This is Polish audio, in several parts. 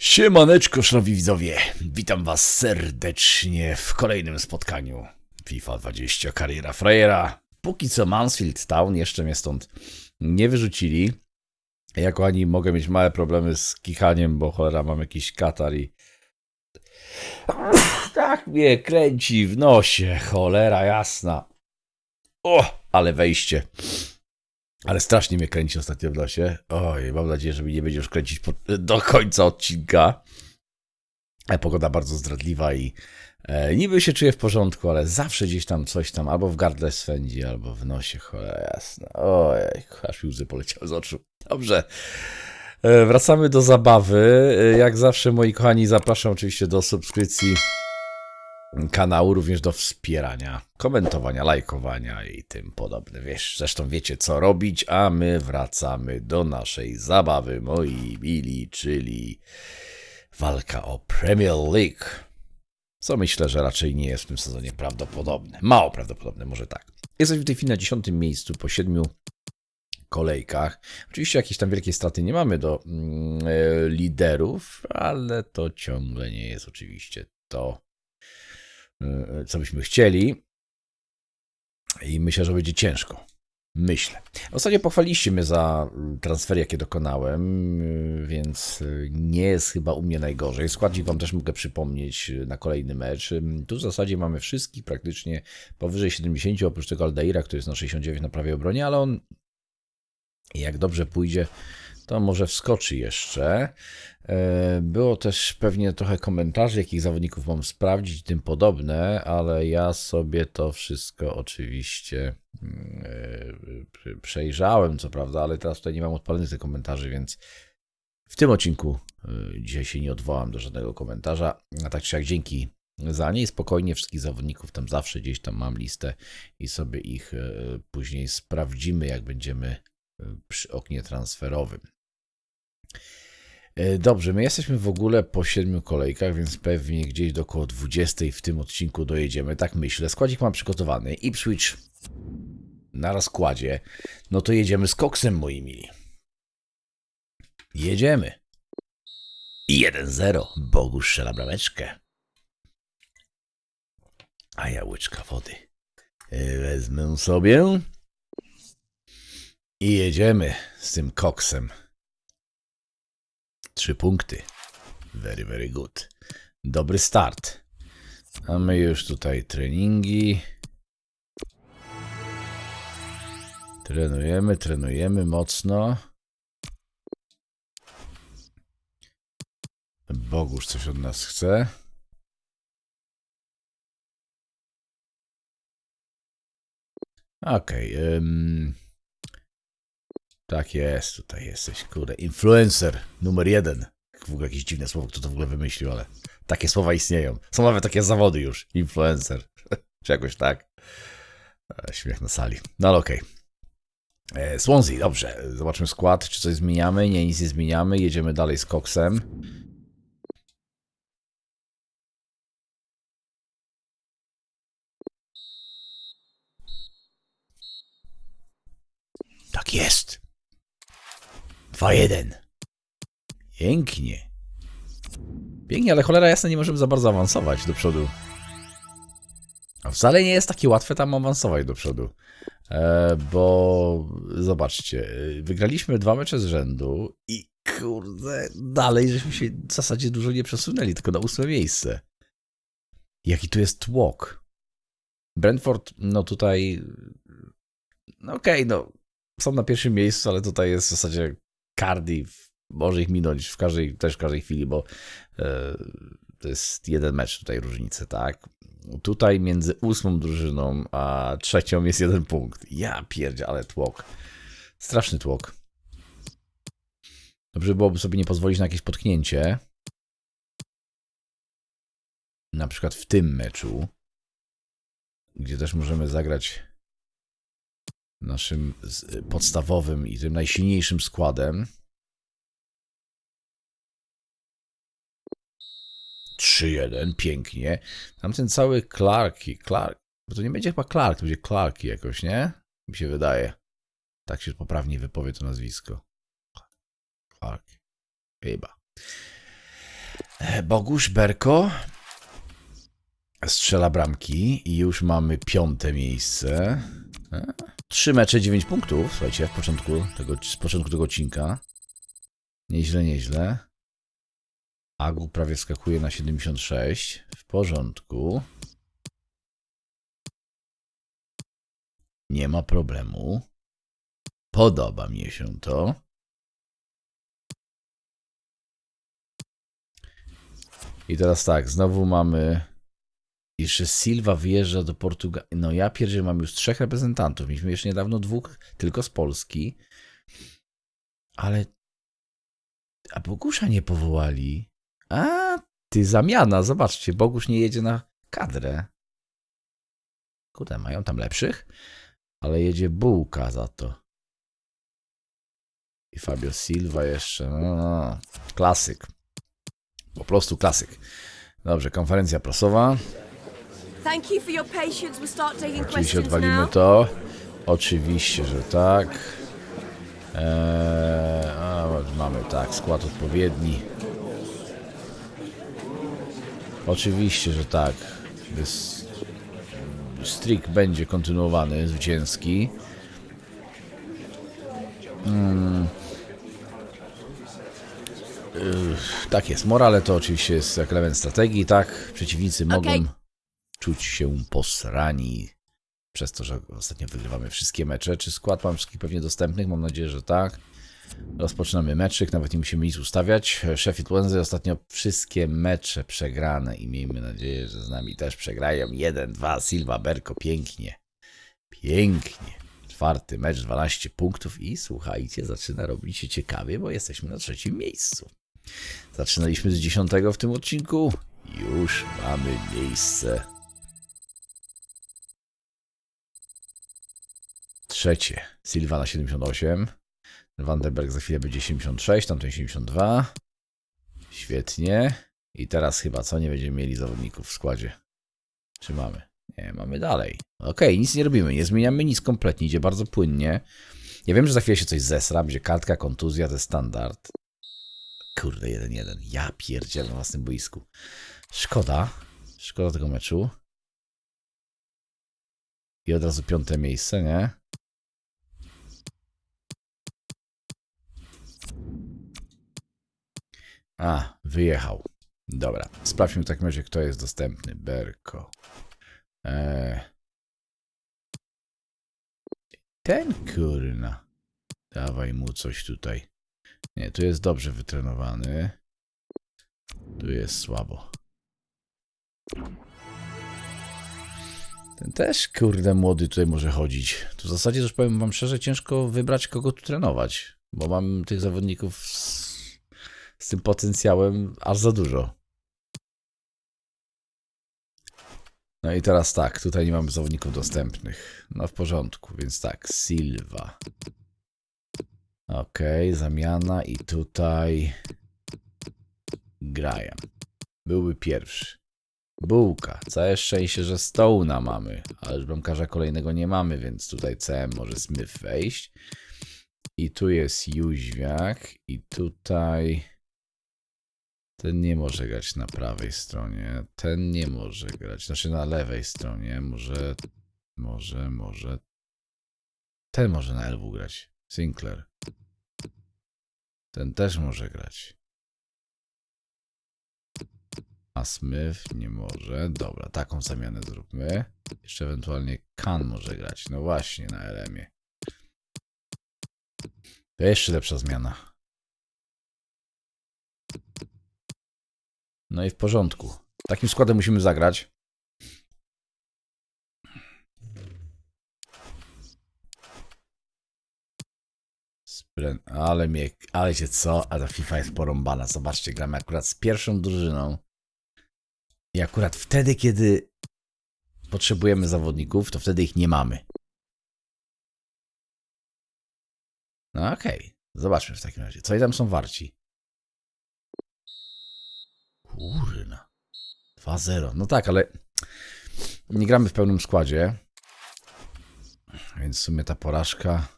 Siemaneczko, szanowi widzowie. Witam was serdecznie w kolejnym spotkaniu FIFA 20 Kariera Frejera. Póki co Mansfield Town jeszcze mnie stąd nie wyrzucili. Ja, kochani, mogę mieć małe problemy z kichaniem, bo cholera mam jakiś katar i... Tak mnie kręci w nosie, cholera jasna. O, ale wejście. Ale strasznie mnie kręci ostatnio w nosie. Oj, mam nadzieję, że mi nie będzie już kręcić po, do końca odcinka. E, Pogoda bardzo zdradliwa i e, niby się czuję w porządku, ale zawsze gdzieś tam coś tam albo w gardle swędzi, albo w nosie, cholera jasna. Ojej, aż mi łzy poleciały z oczu. Dobrze. E, wracamy do zabawy. E, jak zawsze, moi kochani, zapraszam oczywiście do subskrypcji kanału, również do wspierania, komentowania, lajkowania i tym podobne. Wiesz, zresztą wiecie co robić, a my wracamy do naszej zabawy, moi mili, czyli walka o Premier League. Co myślę, że raczej nie jest w tym sezonie prawdopodobne. Mało prawdopodobne, może tak. Jesteśmy w tej chwili na dziesiątym miejscu po siedmiu kolejkach. Oczywiście jakieś tam wielkie straty nie mamy do mm, e, liderów, ale to ciągle nie jest oczywiście to, co byśmy chcieli. I myślę, że będzie ciężko. Myślę. Ostatnio pochwaliście mnie za transfery, jakie dokonałem, y, więc y, nie jest chyba u mnie najgorzej. Składnik wam też mogę przypomnieć na kolejny mecz. Tu w zasadzie mamy wszystkich praktycznie powyżej 70, oprócz tego Aldeira, który jest na 69 na prawej obronie, ale on jak dobrze pójdzie, to może wskoczy jeszcze. E, Było też pewnie trochę komentarzy, jakich zawodników mam sprawdzić i tym podobne, ale ja sobie to wszystko oczywiście mm, e, prze- przejrzałem, co prawda, ale teraz tutaj nie mam odpalonych tych komentarzy, więc w tym odcinku e, dzisiaj się nie odwołam do żadnego komentarza. A tak czy jak dzięki za nie. Spokojnie wszystkich zawodników tam zawsze gdzieś tam mam listę i sobie ich później sprawdzimy, jak będziemy przy oknie transferowym. E, Dobrze, my jesteśmy w ogóle po siedmiu kolejkach, więc pewnie gdzieś do około 20 w tym odcinku dojedziemy, tak myślę. Składzik mam przygotowany. Ipswich na rozkładzie. No to jedziemy z koksem, moi mili. Jedziemy. I 1-0. Bogu strzela brameczkę. A ja łyczka wody. E, Wezmę sobie. I jedziemy z tym koksem. Trzy punkty. Very, very good. Dobry start. A my już tutaj treningi. Trenujemy, trenujemy mocno. Boguż coś od nas chce. Okej. ym, tak jest, tutaj jesteś, kurde. Influencer numer jeden. W ogóle jakieś dziwne słowo, kto to w ogóle wymyślił, ale takie słowa istnieją. Są nawet takie zawody już. Influencer. Czy jakoś tak. E, Śmiech na sali. No ale okej. E, Swansea, dobrze. Zobaczmy skład, czy coś zmieniamy. Nie, nic nie zmieniamy. Jedziemy dalej z Coxem. Tak jest. 2-1. Pięknie. Pięknie, ale cholera jasna nie możemy za bardzo awansować do przodu. Wcale nie jest takie łatwe tam awansować do przodu. E, bo zobaczcie, e, wygraliśmy dwa mecze z rzędu i kurde, dalej żeśmy się w zasadzie dużo nie przesunęli, tylko na ósme miejsce. Jaki tu jest tłok. Brentford, no tutaj, no okej, no są na pierwszym miejscu, ale tutaj jest w zasadzie Cardiff, może ich minąć w każdej, też w każdej chwili, bo e, to jest jeden mecz tutaj różnicy, tak? Tutaj między ósmą drużyną a trzecią jest jeden punkt. Ja pierdzie, ale tłok. Straszny tłok. Dobrze byłoby sobie nie pozwolić na jakieś potknięcie. Na przykład w tym meczu, gdzie też możemy zagrać naszym podstawowym i tym najsilniejszym składem. 3-1, pięknie. Tamten cały Clarki, Clark, bo to nie będzie chyba Clark, to będzie Clarki jakoś, nie? Mi się wydaje. Tak się poprawnie wypowie to nazwisko. Clark. Chyba. Bogusz Berko strzela bramki i już mamy piąte miejsce. Trzy mecze, dziewięć punktów, słuchajcie, w początku tego, z początku tego odcinka. Nieźle, nieźle. Agu prawie skakuje na 76. W porządku. Nie ma problemu. Podoba mi się to. I teraz tak, znowu mamy. Jeszcze Silva wyjeżdża do Portugalii. No ja pierdzielę, mam już trzech reprezentantów. Mieliśmy jeszcze niedawno dwóch, tylko z Polski. Ale. A Bogusza nie powołali. A, ty zamiana, zobaczcie, Bogusz nie jedzie na kadrę. Kurde, mają tam lepszych, ale jedzie Bułka za to. I Fabio Silva jeszcze. No, no, no. Klasyk. Po prostu klasyk. Dobrze, konferencja prasowa. Oczywiście odwalimy to. Oczywiście, że tak. Eee, a, mamy tak, skład odpowiedni. Oczywiście, że tak. Streak będzie kontynuowany, zwycięski. Mm. Tak jest, morale to oczywiście jest jak element strategii, tak? Przeciwnicy mogą. Czuć się posrani przez to, że ostatnio wygrywamy wszystkie mecze. Czy skład mam wszystkich pewnie dostępnych? Mam nadzieję, że tak. Rozpoczynamy meczyk, nawet nie musimy nic ustawiać. Sheffield Wednesday ostatnio wszystkie mecze przegrane i miejmy nadzieję, że z nami też przegrają. 1-2, Silva, Berko, pięknie. Pięknie. Czwarty mecz, 12 punktów i słuchajcie, zaczyna robić się ciekawie, bo jesteśmy na trzecim miejscu. Zaczynaliśmy z dziesiątego w tym odcinku. Już mamy miejsce trzecie. Silva na 78. Vandenberg za chwilę będzie 76, tamten 72. Świetnie. I teraz chyba co? Nie będziemy mieli zawodników w składzie. Czy mamy? Nie, mamy dalej. Okej, nic nie robimy, nie zmieniamy nic kompletnie, idzie bardzo płynnie. Ja wiem, że za chwilę się coś zesra, będzie kartka, kontuzja, to standard. Kurde, 1-1. Ja pierdzielę na własnym boisku. Szkoda. Szkoda tego meczu. I od razu piąte miejsce, nie? A, wyjechał. Dobra, sprawdźmy w takim razie, kto jest dostępny. Berko. Eee. Ten kurna. Dawaj mu coś tutaj. Nie, tu jest dobrze wytrenowany. Tu jest słabo. Ten też, kurde, młody tutaj może chodzić. Tu w zasadzie, już powiem wam szczerze, ciężko wybrać, kogo tu trenować. Bo mam tych zawodników z, z tym potencjałem aż za dużo. No i teraz tak, tutaj nie mamy zawodników dostępnych. No w porządku, więc tak, Silva. Okej, zamiana i tutaj Graham. Byłby pierwszy. Bułka. Całe szczęście, że Stone'a mamy, ale już bramkarza kolejnego nie mamy, więc tutaj CM może Smith wejść. I tu jest Jóźwiak i tutaj ten nie może grać na prawej stronie, ten nie może grać, znaczy na lewej stronie, może, może, może, ten może na LW grać, Sinclair. Ten też może grać. A Smith nie może. Dobra, taką zamianę zróbmy. Jeszcze ewentualnie Kan może grać. No właśnie, na LM-ie. To jeszcze lepsza zmiana. No i w porządku. Takim składem musimy zagrać. Ale mnie, ale cię co? A ta FIFA jest porąbana. Zobaczcie, gramy akurat z pierwszą drużyną. I akurat wtedy, kiedy potrzebujemy zawodników, to wtedy ich nie mamy. No okej. Zobaczmy w takim razie. Co i tam są warci? Kurna. 2-0. No tak, ale nie gramy w pełnym składzie. Więc w sumie ta porażka.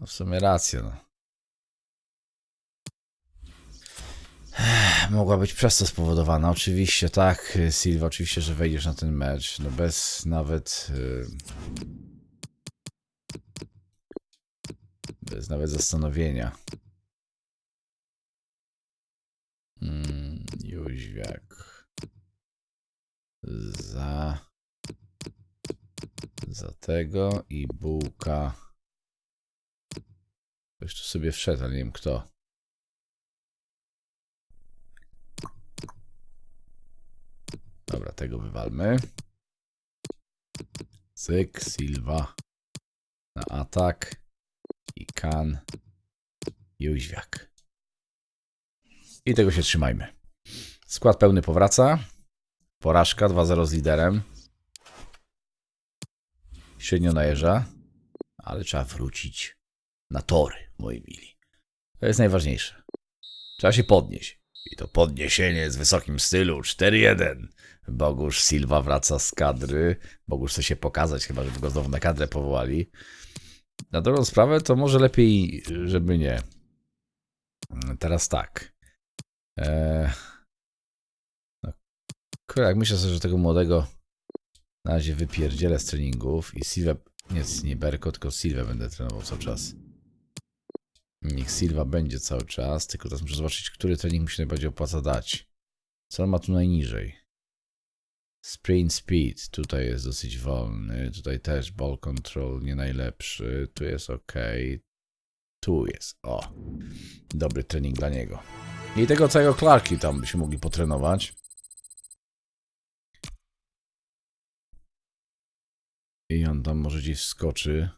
No w sumie racja. No. Mogła być przez to spowodowana. Oczywiście, tak, Silva, oczywiście, że wejdziesz na ten mecz. No bez nawet. y, Bez nawet zastanowienia. Mm, Jóźwiak. Za. Za tego i bułka. Ktoś tu sobie wszedł, ale nie wiem kto. Dobra, tego wywalmy. Cyk, Silva. Na atak. I kan. Jóźwiak. I tego się trzymajmy. Skład pełny powraca. Porażka 2-0 z liderem. Średnio najeżdża. Ale trzeba wrócić na tory, moi mili. To jest najważniejsze. Trzeba się podnieść. I to podniesienie w wysokim stylu. 4-1. Bogusz Silva wraca z kadry. Bogusz chce się pokazać, chyba żeby go znowu na kadrę powołali. Na dobrą sprawę to może lepiej, żeby nie. Teraz tak. Eee... No, jak myślę sobie, że tego młodego na razie wypierdzielę z treningów i Silva, nie, nie Berko, tylko Silva będę trenował cały czas. Niech Silva będzie cały czas, tylko teraz muszę zobaczyć, który trening mi się najbardziej opłaca dać. Co on ma tu najniżej? Sprint speed, tutaj jest dosyć wolny, tutaj też ball control nie najlepszy, tu jest ok, tu jest, o, dobry trening dla niego. I tego całego Clarki tam byśmy mogli potrenować. I on tam może gdzieś wskoczy.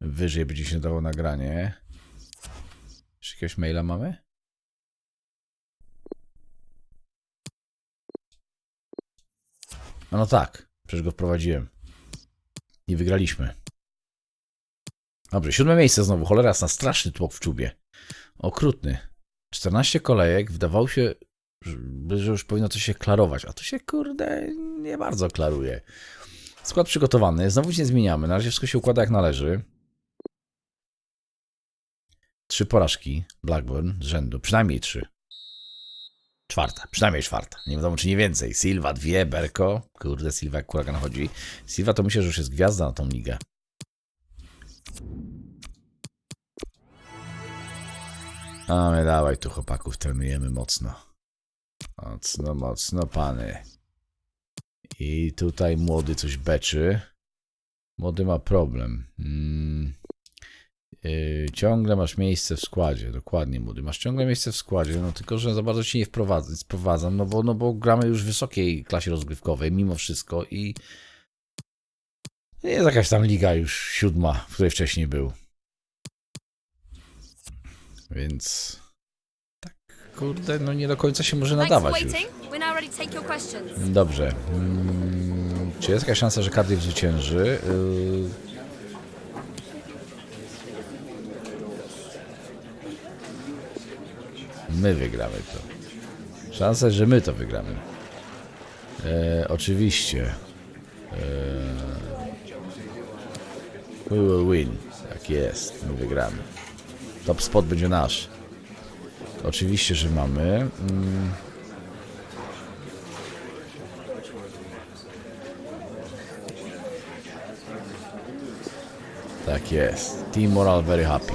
Wyżej będzie się dało nagranie. Czy jakiegoś maila mamy? A no tak, przecież go wprowadziłem. I wygraliśmy. Dobrze, siódme miejsce znowu. Cholera, jasna, straszny tłok w czubie. Okrutny. 14 kolejek, wydawało się, że już powinno coś się klarować, a tu się, kurde, nie bardzo klaruje. Skład przygotowany, znowu nic nie zmieniamy. Na razie wszystko się układa jak należy. Trzy porażki Blackburn z rzędu, przynajmniej trzy. Czwarta, przynajmniej czwarta. Nie wiadomo, czy nie więcej. Silva dwie, Berko. Kurde, Silva jak kuragan chodzi. Silva to myślę, że już jest gwiazda na tą ligę. A my dawaj tu chłopaków, trenujemy mocno. Mocno, mocno, pany. I tutaj młody coś beczy. Młody ma problem. Mm. Yy, ciągle masz miejsce w składzie, dokładnie młody. Masz ciągle miejsce w składzie, no tylko, że za bardzo ci nie wprowadzam, wprowadzam, no bo, no bo gramy już w wysokiej klasie rozgrywkowej mimo wszystko i jest jakaś tam liga już siódma, w której wcześniej był. Więc tak, kurde, no nie do końca się może nadawać już. Dobrze. Mm, czy jest jakaś szansa, że Cardiff zwycięży? Yy... My wygramy to. Szansa, że my to wygramy. E, oczywiście. E, we will win. Tak jest. My wygramy. Top spot będzie nasz. Oczywiście, że mamy. Mm. Tak jest. Team Moral very happy.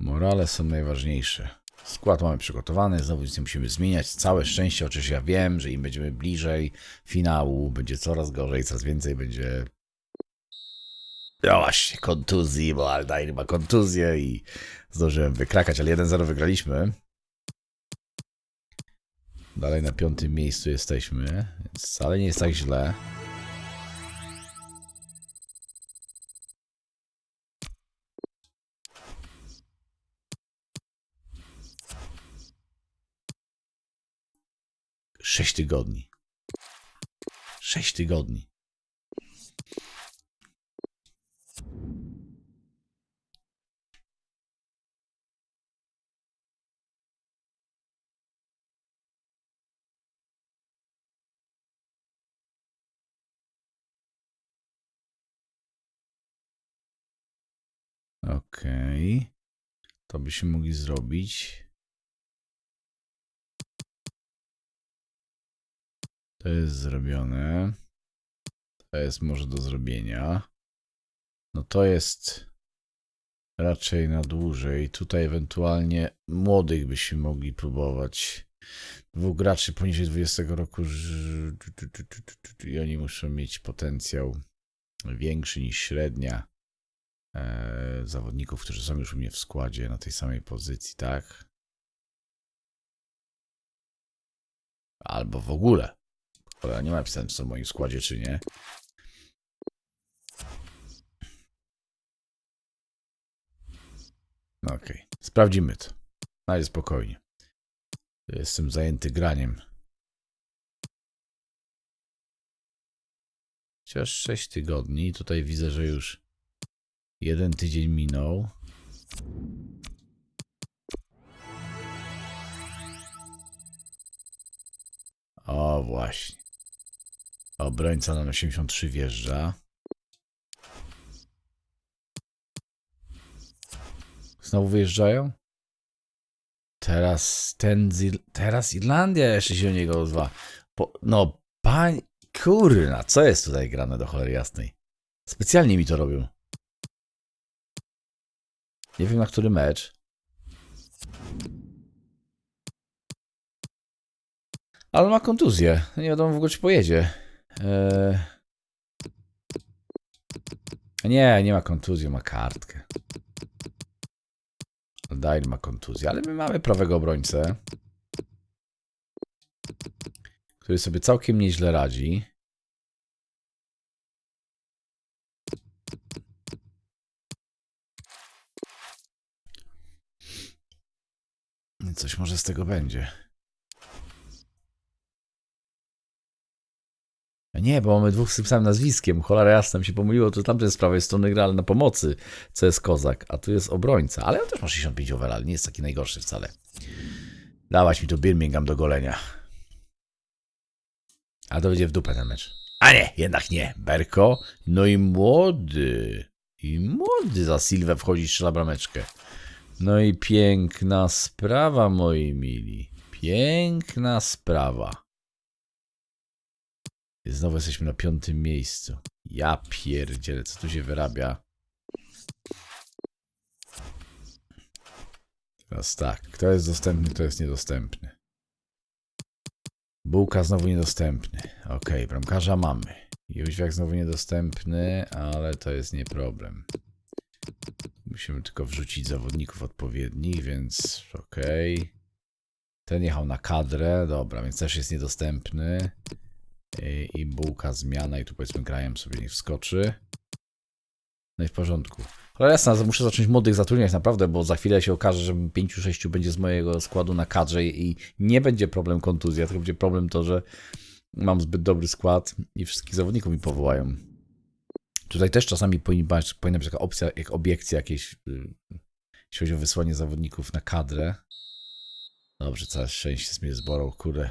Morale są najważniejsze. Skład mamy przygotowany, znowu nic nie musimy zmieniać. Całe szczęście, oczywiście ja wiem, że im będziemy bliżej finału, będzie coraz gorzej, coraz więcej będzie. No właśnie, kontuzji, bo Aldair ma kontuzję i zdążyłem wykrakać, ale 1-0 wygraliśmy. Dalej na piątym miejscu jesteśmy, więc wcale nie jest tak źle. Sześć tygodni. Sześć tygodni. Okej. To byśmy mogli zrobić. To jest zrobione. To jest może do zrobienia. No to jest raczej na dłużej. Tutaj ewentualnie młodych byśmy mogli próbować. Dwóch graczy poniżej 20 roku i oni muszą mieć potencjał większy niż średnia e, zawodników, którzy są już u mnie w składzie na tej samej pozycji, tak? Albo w ogóle. Cholera, nie ma napisane, czy są w moim składzie, czy nie. No Okej, sprawdzimy to. Na spokojnie. Jestem zajęty graniem. Chociaż 6 tygodni. Tutaj widzę, że już jeden tydzień minął. O, właśnie. Obrońca na 83 wjeżdża. Znowu wyjeżdżają? Teraz ten teraz Irlandia jeszcze się o niego odwa. Po, no, pań, kurna, co jest tutaj grane do cholery jasnej? Specjalnie mi to robią. Nie wiem na który mecz. Ale ma kontuzję. Nie wiadomo w ogóle czy pojedzie. Eee... Nie, nie ma kontuzji, ma kartkę. Dyle ma kontuzję, ale my mamy prawego obrońcę, który sobie całkiem nieźle radzi. Coś może z tego będzie. Nie, bo mamy dwóch z tym samym nazwiskiem. Cholera jasna mi się pomyliło, to tamten z prawej strony gra ale na pomocy, co jest kozak, a tu jest obrońca. Ale on też ma 65 overall, nie jest taki najgorszy wcale. Dawać mi to Birmingham do golenia. A to będzie w dupę ten mecz. A nie, jednak nie. Berko, no i młody. I młody za Silwę wchodzi, strzela brameczkę. No i piękna sprawa, moi mili. Piękna sprawa. Znowu jesteśmy na piątym miejscu. Ja pierdzielę, co tu się wyrabia? Teraz tak, kto jest dostępny, kto jest niedostępny. Bułka znowu niedostępny. Ok, bramkarza mamy. Jóźwiak znowu niedostępny, ale to jest nie problem. Musimy tylko wrzucić zawodników odpowiednich, więc ok. Ten jechał na kadrę, dobra, więc też jest niedostępny. I, i bułka zmiana i tu powiedzmy grajem sobie nie wskoczy. No i w porządku. Ale jasne, muszę zacząć młodych zatrudniać naprawdę, bo za chwilę się okaże, że 5-6 będzie z mojego składu na kadrze i nie będzie problem kontuzja, tylko będzie problem to, że mam zbyt dobry skład i wszystkich zawodników mi powołają. Tutaj też czasami powinna być, taka opcja, jak obiekcja jakieś, y, jeśli chodzi o wysłanie zawodników na kadrę. Dobrze, całe szczęście z mnie zborą, kurde.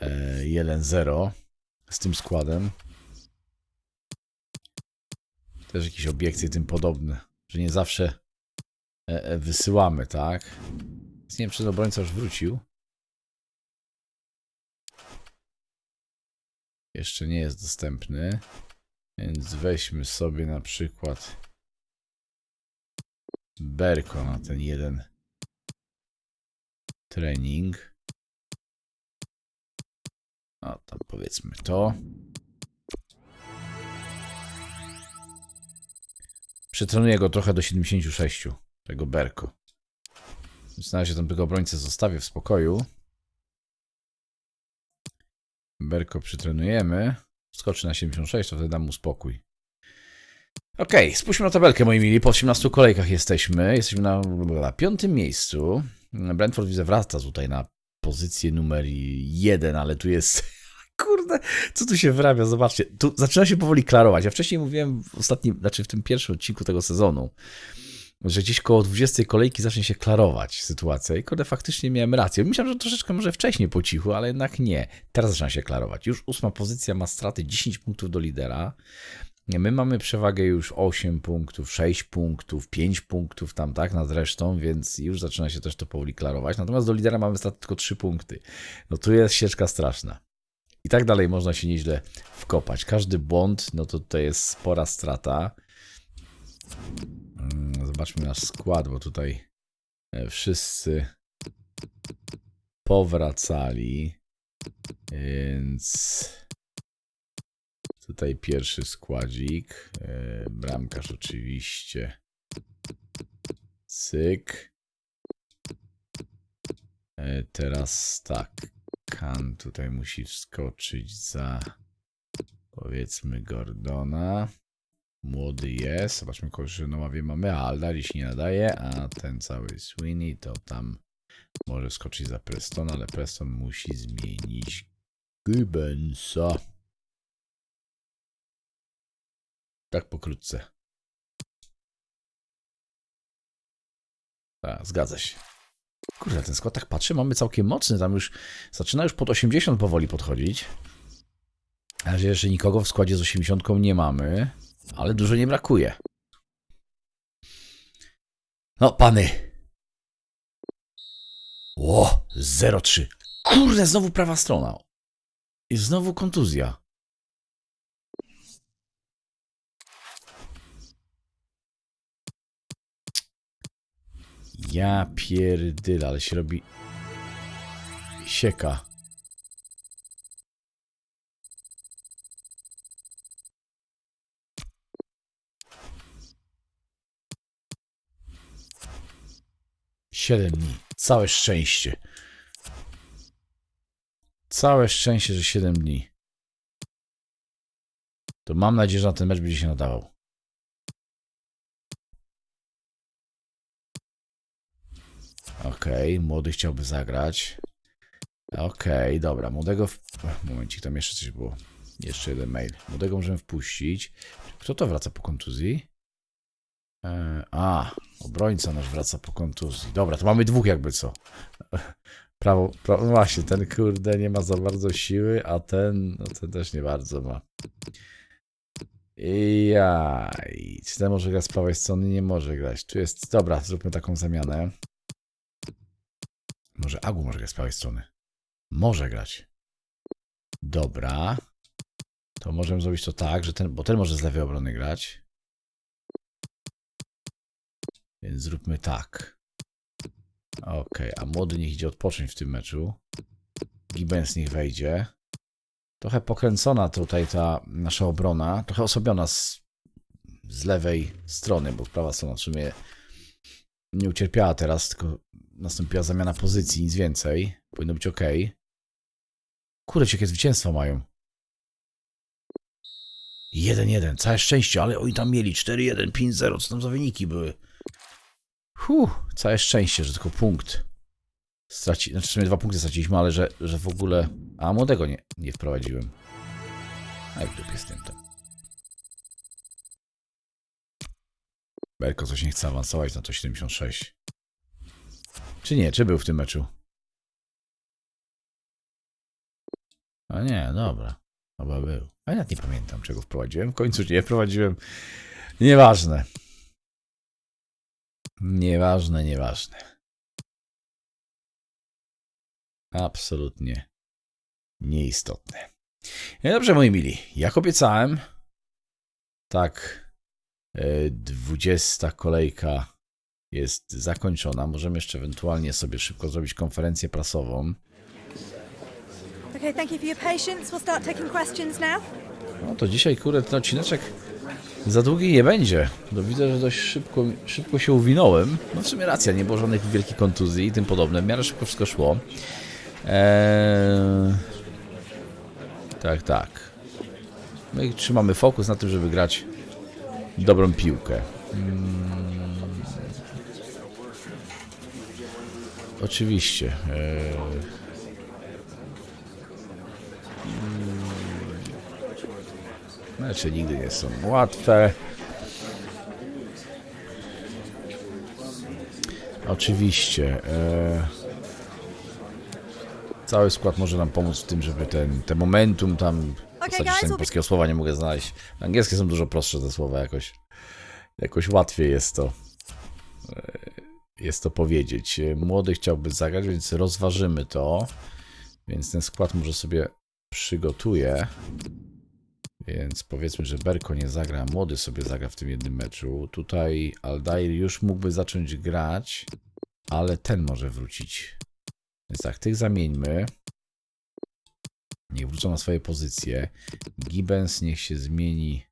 E, 1-0 z tym składem. Też jakieś obiekcje tym podobne, że nie zawsze e, e, wysyłamy, tak? Więc nie wiem, czy obrońca już wrócił. Jeszcze nie jest dostępny. Więc weźmy sobie na przykład Berko na ten jeden trening. O, tam powiedzmy to. Przetrenuję go trochę do 76, tego Berko. Na razie tam tego obrońcę zostawię w spokoju. Berko przytrenujemy. Skoczy na 76, to wtedy dam mu spokój. Okej, spójrzmy na tabelkę, moi mili. Po 18 kolejkach jesteśmy. Jesteśmy na, na piątym miejscu. Brentford widzę wraca tutaj na pozycję numer jeden, ale tu jest. Kurde, co tu się wyrabia? Zobaczcie. Tu zaczyna się powoli klarować. Ja wcześniej mówiłem w ostatnim, znaczy w tym pierwszym odcinku tego sezonu, że gdzieś koło 20 kolejki zacznie się klarować sytuacja. I kurde, faktycznie miałem rację. Myślałem, że troszeczkę może wcześniej po cichu, ale jednak nie. Teraz zaczyna się klarować. Już ósma pozycja ma straty 10 punktów do lidera. My mamy przewagę już 8 punktów, 6 punktów, 5 punktów tam, tak, nad resztą, więc już zaczyna się też to powoli klarować. Natomiast do lidera mamy stać tylko 3 punkty. No tu jest ścieżka straszna. I tak dalej można się nieźle wkopać. Każdy błąd, no to tutaj jest spora strata. Mm, Zobaczmy nasz skład, bo tutaj e, wszyscy powracali. Więc tutaj pierwszy składzik. e, Bramkarz oczywiście. Cyk. E, Teraz tak. Kan tutaj musi wskoczyć za powiedzmy Gordona. Młody jest. Zobaczmy, kogoś ławie mamy. A Aldari się nie nadaje. A ten cały Sweeney to tam może skoczyć za Preston, ale Preston musi zmienić Gibbensa. Tak pokrótce. Tak, zgadza się. Kurde, ten skład tak patrzy, mamy całkiem mocny, tam już zaczyna już pod 80 powoli podchodzić. Na razie jeszcze nikogo w składzie z 80 nie mamy, ale dużo nie brakuje. No, pany. Ło, 0-3. Kurde, znowu prawa strona. I znowu kontuzja. Ja pierdyle, ale się robi sieka. Siedem dni. Całe szczęście. Całe szczęście, że 7 dni. To mam nadzieję, że na ten mecz będzie się nadawał. Okej, młody chciałby zagrać. Okej, dobra, młodego. W... Momencik, tam jeszcze coś było. Jeszcze jeden mail. Młodego możemy wpuścić. Kto to wraca po kontuzji? E, a, obrońca nasz wraca po kontuzji. Dobra, to mamy dwóch jakby co. Prawo, prawo, no właśnie, ten kurde nie ma za bardzo siły, a ten, no ten też nie bardzo ma. Jaj, czy ten może grać z prawej strony? Nie może grać. Tu jest, dobra, zróbmy taką zamianę. Może Agu może grać z prawej strony. Może grać. Dobra. To możemy zrobić to tak, że ten, bo ten może z lewej obrony grać. Więc zróbmy tak. Okej, a młody niech idzie odpocząć w tym meczu. Gibbons niech wejdzie. Trochę pokręcona tutaj ta nasza obrona. Trochę osobiona z, z lewej strony, bo prawa strona w sumie nie ucierpiała teraz, tylko nastąpiła zamiana pozycji, nic więcej. Powinno być ok. Kurde, jakie zwycięstwa mają. 1-1, całe szczęście, ale oni tam mieli 4-1, 5-0, co tam za wyniki były. Huh, całe szczęście, że tylko punkt straci, znaczy w sumie dwa punkty straciliśmy, ale że, że w ogóle, a młodego nie, nie wprowadziłem. A jak dupie z tym to. Berko coś nie chce awansować na to 76. Czy nie, czy był w tym meczu? A nie, dobra. Chyba był. A ja nie pamiętam, czego wprowadziłem. W końcu nie wprowadziłem. Nieważne. Nieważne, nieważne. Absolutnie nieistotne. No dobrze, moi mili. Jak obiecałem, tak, e, 20 kolejka jest zakończona. Możemy jeszcze ewentualnie sobie szybko zrobić konferencję prasową. Okay, thank you for your patience. We'll start taking questions now. No to dzisiaj, kurde, ten odcineczek za długi nie będzie. No widzę, że dość szybko, szybko się uwinąłem. No w sumie racja, nie było żadnych wielkich kontuzji i tym podobne. W miarę szybko wszystko szło. Eee... Tak, tak. No i trzymamy fokus na tym, żeby grać dobrą piłkę. Mm. Oczywiście. Eee... Mecze nigdy nie są łatwe. Oczywiście. E... Cały skład może nam pomóc w tym, żeby ten, ten momentum tam W Okay, zasadzie guys, czasami we'll be polskiego słowa nie mogę znaleźć. Angielskie są dużo prostsze te słowa jakoś. Jakoś łatwiej jest to. e, Jest to powiedzieć. Młody chciałby zagrać, więc rozważymy to. Więc ten skład może sobie przygotuję. Więc powiedzmy, że Berko nie zagra, młody sobie zagra w tym jednym meczu. Tutaj Aldair już mógłby zacząć grać, ale ten może wrócić. Więc tak, tych zamieńmy. Niech wrócą na swoje pozycje. Gibbons niech się zmieni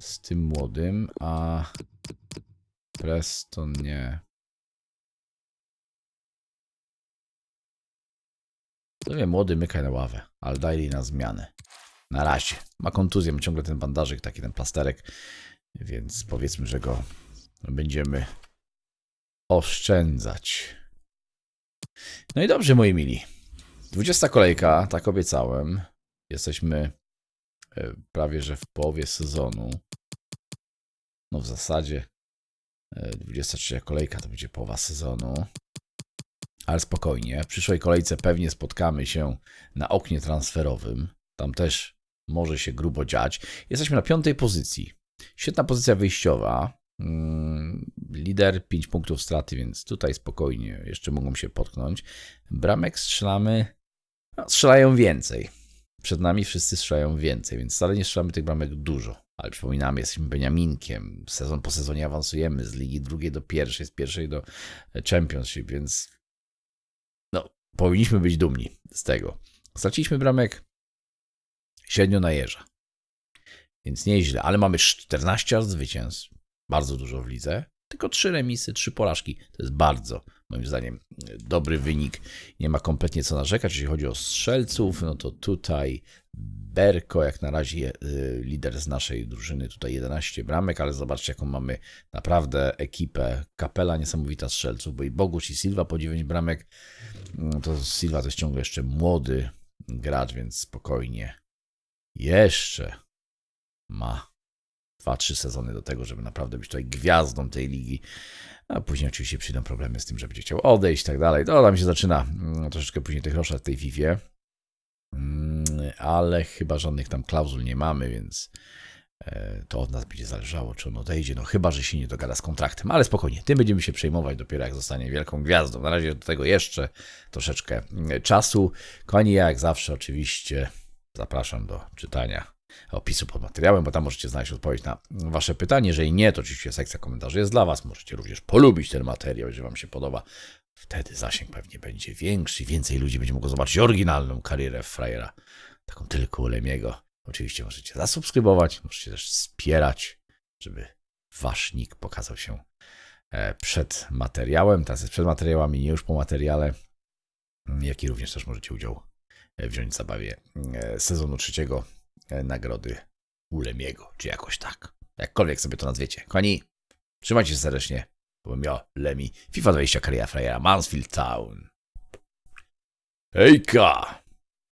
z tym młodym, a Preston nie. No nie, młody mykaj na ławę. Aldairi na zmianę. Na razie. Ma kontuzję, ma ciągle ten bandażyk, taki ten plasterek, więc powiedzmy, że go będziemy oszczędzać. No i dobrze, moi mili. 20 kolejka, tak obiecałem. Jesteśmy e, prawie że w połowie sezonu. No w zasadzie e, 23 kolejka to będzie połowa sezonu. Ale spokojnie, w przyszłej kolejce pewnie spotkamy się na oknie transferowym. Tam też może się grubo dziać. Jesteśmy na piątej pozycji. Świetna pozycja wyjściowa. Mm, Lider 5 punktów straty, więc tutaj spokojnie jeszcze mogą się potknąć. Bramek strzelamy. No, strzelają więcej. Przed nami wszyscy strzelają więcej, więc wcale nie strzelamy tych bramek dużo. Ale przypominamy, jesteśmy Beniaminkiem. Sezon po sezonie awansujemy z ligi drugiej do pierwszej, z pierwszej do Championship, więc no, powinniśmy być dumni z tego. Straciliśmy bramek średnio na jeża. Więc nieźle, ale mamy 14 zwycięstw. Bardzo dużo w lidze. Tylko 3 remisy, 3 porażki. To jest bardzo, moim zdaniem, dobry wynik. Nie ma kompletnie co narzekać. Jeśli chodzi o strzelców, no to tutaj Berko, jak na razie y, lider z naszej drużyny, tutaj 11 bramek, ale zobaczcie, jaką mamy naprawdę ekipę. Kapela niesamowita strzelców, bo i Bogusz i Silva po 9 bramek. No To Silva to jest ciągle jeszcze młody gracz, więc spokojnie. Jeszcze ma 2-3 sezony do tego, żeby naprawdę być tutaj gwiazdą tej ligi. A później oczywiście przyjdą problemy z tym, że będzie chciał odejść i tak dalej. To tam się zaczyna mm, troszeczkę później tych roszad w tej FIFA. Ale chyba żadnych tam klauzul nie mamy, więc e, to od nas będzie zależało, czy on odejdzie. No chyba, że się nie dogada z kontraktem, ale spokojnie. Tym będziemy się przejmować dopiero jak zostanie wielką gwiazdą. Na razie do tego jeszcze troszeczkę mm, czasu. Kochani, ja jak zawsze oczywiście zapraszam do czytania opisu pod materiałem, bo tam możecie znaleźć odpowiedź na Wasze pytanie. Jeżeli nie, to oczywiście sekcja komentarzy jest dla Was. Możecie również polubić ten materiał, jeżeli Wam się podoba. Wtedy zasięg pewnie będzie większy więcej ludzi będzie mogło zobaczyć oryginalną karierę frajera, taką tylko u Lemiego. Oczywiście możecie zasubskrybować, możecie też wspierać, żeby Wasz nick pokazał się e, przed materiałem. Teraz jest przed materiałami, nie już po materiale, jak i również też możecie udział wziąć w zabawie e, sezonu trzeciego e, nagrody Ulemiego, czy jakoś tak. Jakkolwiek sobie to nazwiecie. Kochani, trzymajcie się serdecznie. Byłem ja, Lemi, FIFA 20 Kariera Frajera, Mansfield Town. Hejka!